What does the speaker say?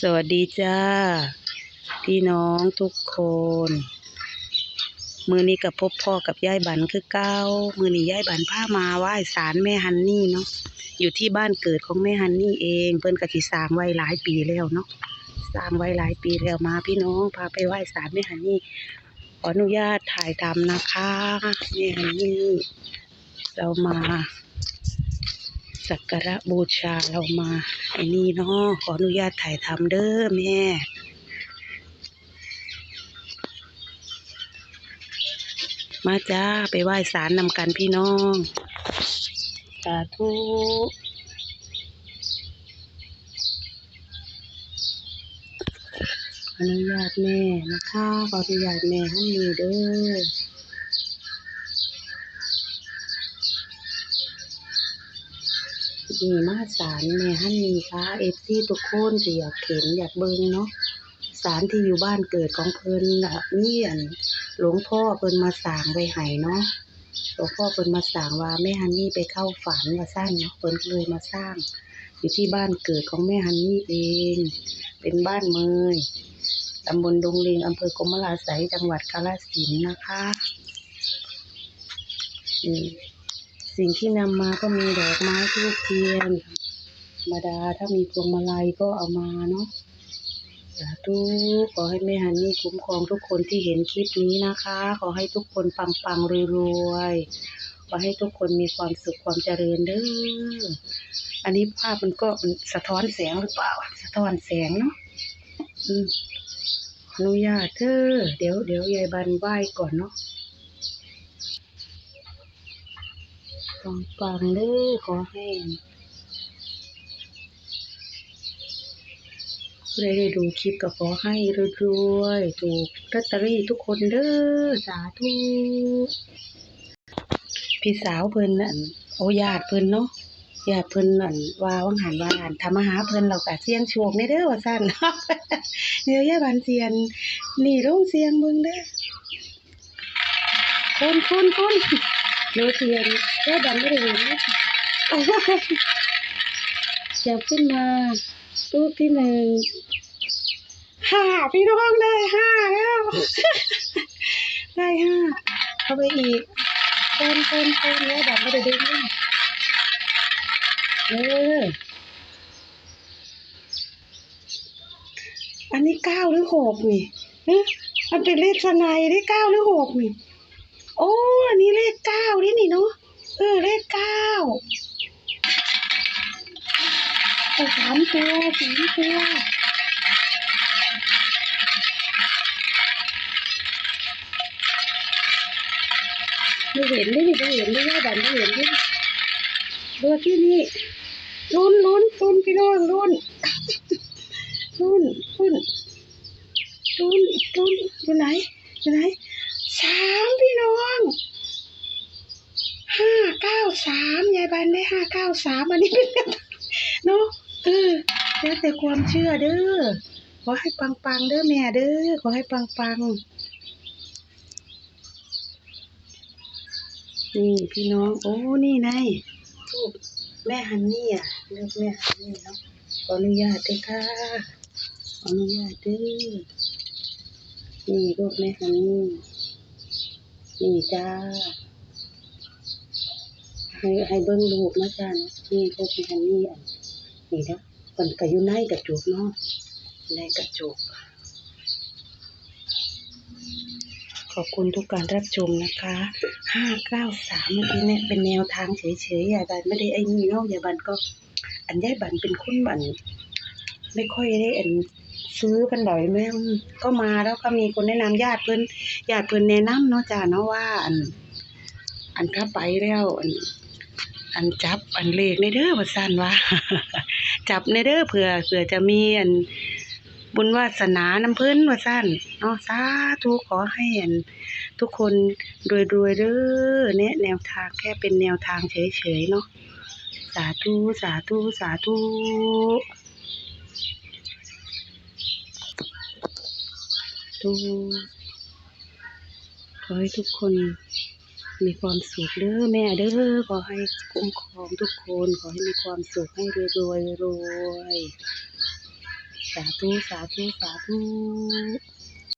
สวัสดีจ้า พี่น้องทุกคน มือนี้กับพบพ่อกับยายบันคือเก้า มือนี้ยายบันพามาไหว้ศาลแม่ฮันนี่เนาะอยู่ที่บ้านเกิดของแม่ฮันนี่เอง เพิ่นกะสิสร้างไว้หลายปีแล้วเนาะสร้างไว้หลายปีแล้วมา พี่น้องพาไปไหว้ศาลแม่ฮันนี่ขออนุญาตถ่ายทำนะคะแม่ฮันนี่เรามา สักการะบูชาเรามา ไอ้นี่เนาะขออนุญาตถ่ายทำเด้อแม่มาจ้า ไปไหว้ศาลนำกันพี่น้อง สาธุออนุญาตแม่นะคะขออนุญาตแม่ให้มีเด้อ นี่มาสารแม่ฮันนี่ค่ะเอฟซีทุกคนที่อยากเห็นอยากเบิ่งเนาะสารที่อยู่บ้านเกิดของเพิ่นน่ะนี่อันหลวงพ่อเพิ่นมาสางไว้ให้เนาะหลวงพ่อเพิ่นมาสางว่าแม่ฮันนี่ไปเข้าฝันว่าสั้นเนาะเพิ่นเลยมาสร้าง อยู่ที่บ้านเกิดของแม่ฮันนี่เอง เป็นบ้านเมยตำบลดงเลงอำเภอกรมราไสยจังหวัดกาฬสินธุ์นะคะนี่ สิ่งที่นำมาก็มีดอกไม้ทูบเทียนธรรมดาถ้ามีพวงมาลัยก็เอามาเนาะสาธุขอให้แม่ฮันนี่คุ้มครองทุกคนที่เห็นคลิปนี้นะคะ ขอให้ทุกคนปังปังรวยรวยๆขอให้ทุกคนมีความสุขความเจริญเด้ออันนี้ภาพมันก็สะท้อนแสงหรือเปล่า สะท้อนแสงเนาะอืมออนุญาตเธอเดี๋ยวเดี๋ยวยายบันไหว้ก่อนเนาะ ปังปังๆเด้อขอให้ผู้ได้ดูคลิปก็ขอให้รวยๆถูกลอตเตอรี่ทุกคนเด้อสาธุพี่สาวเพิ่นนั่นโอ้ญาติเพิ่นเนาะญาติเพิ่นนั่นว่าวังหันว่าหันทำมาหาเพิ่นเราก็เสียงโชคในเด้อว่าซั่นเดี๋ยวย่าบันเสียนนี่ลงเสียงเบิ่งเด้อคนคนคน เดี๋ยเสียนย่าบันไม่ได้เห็นนะจับขึ้นมารูปที่หนึ่งห้าพี่น้องได้ห้าแล้ว ได้ห้าเอาไปอีกคนคนคนแล้วแบบไม่ได้ดึงนี่เอออันนี้เก้าหรือหกนี่เอ๊ะมันเป็นเลขสนายได้เก้าหรือหกนี่ โอ้อันนี้เลขเก้านี่นี่เนาะเออเลขเก้าสามตัวสามตัวไม่เห็นด้วยนี่ไม่เห็นด้วยย่าดันไม่เห็นด้วยดูที่นี่ลุ้นลุ้นลุ้นพี่น้องลุ้นลุ้นลุ้นลุ้นลุ้นอยู่ไหนอยู่ไหนสามพี่น้องห้าเก้า สามยายบันได้ห้าเก้าสามอันนี้เป็นเนาะเออแล้วแต่ความเชื่อเด้อขอให้ปังปังๆเด้อแม่เด้อขอให้ปังปังๆนี่พี่น้อง โอ้นี่ไงทูบแม่ฮันนี่อะเลือกแม่ฮันนี่เนาะขออนุญาตเด้อค่ะขออนุญาตเด้อนี่รูปแม่ฮันนี่นี่จ้า ให้ให้เบิ่งรูปนะจ้านาะนี่รูปแม่ฮันนี่อะนี่นะเพิ่นก็อยู่ในกระจุกเนาะในกระจุกขอบคุณทุกการรับชมนะคะห้าเก้าสามเมื่อกี้เนี่ยเป็นแนวทางเฉยๆอย่าบันไม่ได้ไอ้นี่เนาะอย่าบันก็ อันยายบันเป็นคนบันไม่ค่อยได้อันซื้อกันบ่อยแม่ก็มาแล้วก็มีคนแนะนำญาติเพิ่อนญาติเพิ่อนแนะนำเนาะจ้าเนาะว่าอันอันถ้าไปแล้วอัน อันจับอันเลขในเด้อว่าซั่นว่า จับในเด้อเผื่อเผื่อจะมีอันบุญวาสนาน้ำพิ่นว่าซั่นเนาะสาธุขอให้อันทุกคนรวยๆเด้อแนะแนวทางแค่เป็นแนวทางเฉยๆเนาะสาธุสาธุสาธุทุขอให้ทุกคน มีความสุขเด้อแม่เด้อขอให้คุ้มครองทุกคน ขอให้มีความสุขให้รวยรวยรวยสาธุสาธุสาธุ